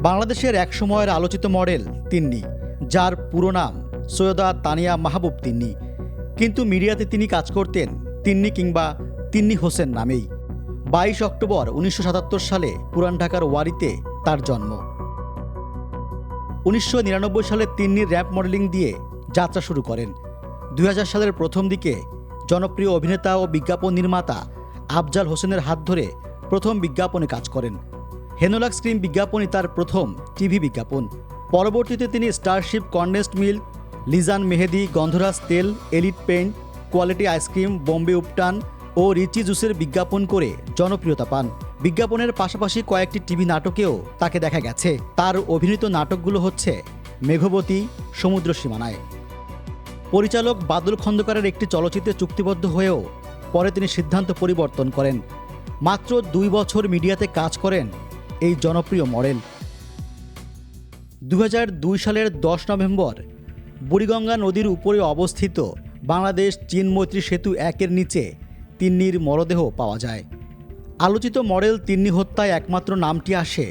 বাংলাদেশের এক সময়ের আলোচিত মডেল তিন্নি, যার পুরো নাম সৈয়দা তানিয়া মাহবুব তিন্নি। কিন্তু মিডিয়াতে তিনি কাজ করতেন তিন্নি কিংবা তিন্নি হোসেন নামেই। বাইশ অক্টোবর উনিশশো সাতাত্তর সালে পুরান ঢাকার ওয়ারিতে তার জন্ম। উনিশশো নিরানব্বই সালে তিন্নি র্যাপ মডেলিং দিয়ে যাত্রা শুরু করেন। দুই হাজার সালের প্রথম দিকে জনপ্রিয় অভিনেতা ও বিজ্ঞাপন নির্মাতা আফজাল হোসেনের হাত ধরে প্রথম বিজ্ঞাপনে কাজ করেন। হেনোলাক্স ক্রিম বিজ্ঞাপনই তার প্রথম টিভি বিজ্ঞাপন। পরবর্তীতে তিনি স্টারশিপ কন্ডেন্সড মিল্ক, লিজান মেহেদি, গন্ধরাজ তেল, Elite paint Quality ice cream, Bombay উপটান ও রিচি জুসের বিজ্ঞাপন করে জনপ্রিয়তা পান। বিজ্ঞাপনের পাশাপাশি কয়েকটি টিভি নাটকেও তাকে দেখা গেছে। তার অভিনীত নাটকগুলো হচ্ছে মেঘবতী, সমুদ্র সীমানায়। পরিচালক বাদল খন্দকারের একটি চলচ্চিত্রে চুক্তিবদ্ধ হয়েও পরে তিনি সিদ্ধান্ত পরিবর্তন করেন। মাত্র দুই বছর মিডিয়াতে কাজ করেন এই জনপ্রিয় মডেল। দু হাজার দুই সালের দশ নভেম্বর, বুড়িগঙ্গা নদীর উপরে অবস্থিত বাংলাদেশ চীন মৈত্রী সেতু একের নিচে তিন্নির মরদেহ পাওয়া যায়। আলোচিত মডেল তিন্নি হত্যায় একমাত্র নামটি আসে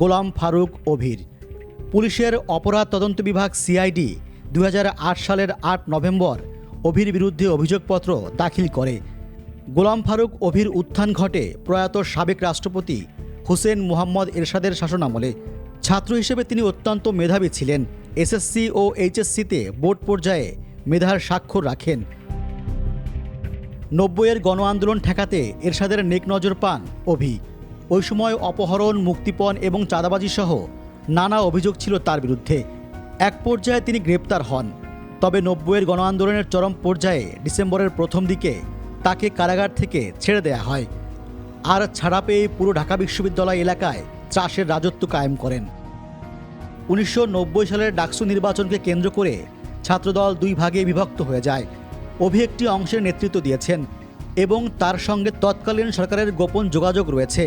গোলাম ফারুক অভির। পুলিশের অপরাধ তদন্ত বিভাগ সিআইডি দু হাজার আট সালের আট নভেম্বর অভির বিরুদ্ধে অভিযোগপত্র দাখিল করে। গোলাম ফারুক অভির উত্থান ঘটে প্রয়াত সাবেক রাষ্ট্রপতি হুসেন মুহাম্মদ এরশাদের শাসনামলে। ছাত্র হিসেবে তিনি অত্যন্ত মেধাবী ছিলেন। এসএসসি ও এইচএসসিতে বোর্ড পর্যায়ে মেধার স্বাক্ষর রাখেন। নব্বইয়ের গণ আন্দোলন ঠেকাতে এরশাদের নেক নজর পান অভি। ওই সময় অপহরণ, মুক্তিপণ এবং চাঁদাবাজি সহ নানা অভিযোগ ছিল তার বিরুদ্ধে। এক পর্যায়ে তিনি গ্রেপ্তার হন। তবে নব্বইয়ের গণ আন্দোলনের চরম পর্যায়ে ডিসেম্বরের প্রথম দিকে তাকে কারাগার থেকে ছেড়ে দেয়া হয়। আর ছাড়া পেয়ে পুরো ঢাকা বিশ্ববিদ্যালয় এলাকায় চাষের রাজত্ব কায়েম করেন। উনিশশো নব্বই সালের ডাকসু নির্বাচনকে কেন্দ্র করে ছাত্রদল দুই ভাগে বিভক্ত হয়ে যায়। অভি একটি অংশের নেতৃত্ব দিয়েছেন এবং তার সঙ্গে তৎকালীন সরকারের গোপন যোগাযোগ রয়েছে।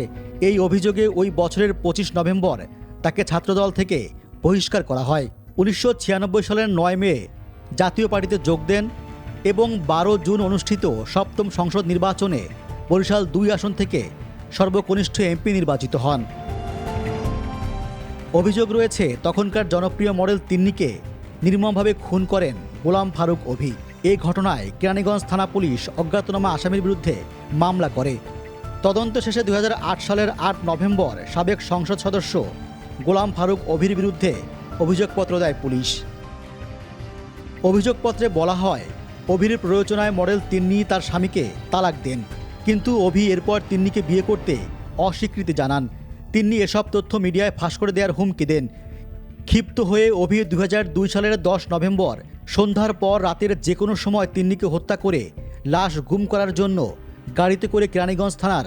এই অভিযোগে ওই বছরের পঁচিশ নভেম্বর তাকে ছাত্রদল থেকে বহিষ্কার করা হয়। উনিশশো ছিয়ানব্বই সালের নয় মে জাতীয় পার্টিতে যোগ দেন এবং বারো জুন অনুষ্ঠিত সপ্তম সংসদ নির্বাচনে বরিশাল দুই আসন থেকে সর্বকনিষ্ঠ এমপি নির্বাচিত হন। অভিযোগ রয়েছে, তখনকার জনপ্রিয় মডেল তিন্নিকে নির্মমভাবে খুন করেন গোলাম ফারুক অভি। এই ঘটনায় কেরানীগঞ্জ থানা পুলিশ অজ্ঞাতনামা আসামির বিরুদ্ধে মামলা করে। তদন্ত শেষে দু হাজার আট সালের আট নভেম্বর সাবেক সংসদ সদস্য গোলাম ফারুক অভির বিরুদ্ধে অভিযোগপত্র দেয় পুলিশ। অভিযোগপত্রে বলা হয় অভির প্ররোচনায় মডেল তিন্নি তার স্বামীকে তালাক দেন। কিন্তু অভি এরপর তিন্নিকে বিয়ে করতে অস্বীকৃতি জানান। তিন্নি এসব তথ্য মিডিয়ায় ফাঁস করে দেওয়ার হুমকি দেন। ক্ষিপ্ত হয়ে অভি দু হাজার দুই সালের দশ নভেম্বর সন্ধ্যার পর রাতের যে কোনো সময় তিন্নিকে হত্যা করে লাশ গুম করার জন্য গাড়িতে করে কেরানীগঞ্জ থানার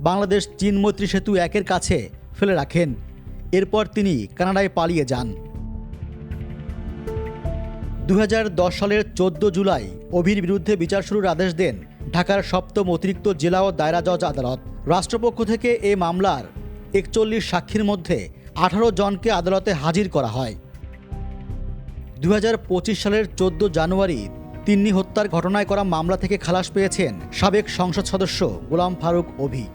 বাংলাদেশ চীন মৈত্রী সেতু একের কাছে ফেলে রাখেন। এরপর তিনি কানাডায় পালিয়ে যান। দু হাজার দশ সালের চোদ্দ জুলাই অভির বিরুদ্ধে বিচার শুরুর আদেশ দেন ঢাকার সপ্তম অতিরিক্ত জেলা ও দায়রা জজ আদালত। রাষ্ট্রপক্ষ থেকে এ মামলার একচল্লিশ সাক্ষীর মধ্যে আঠারো জনকে আদালতে হাজির করা হয়। দু হাজার পঁচিশ সালের চোদ্দ জানুয়ারি তিন্নি হত্যার ঘটনায় করা মামলা থেকে খালাস পেয়েছেন সাবেক সংসদ সদস্য গোলাম ফারুক অভি।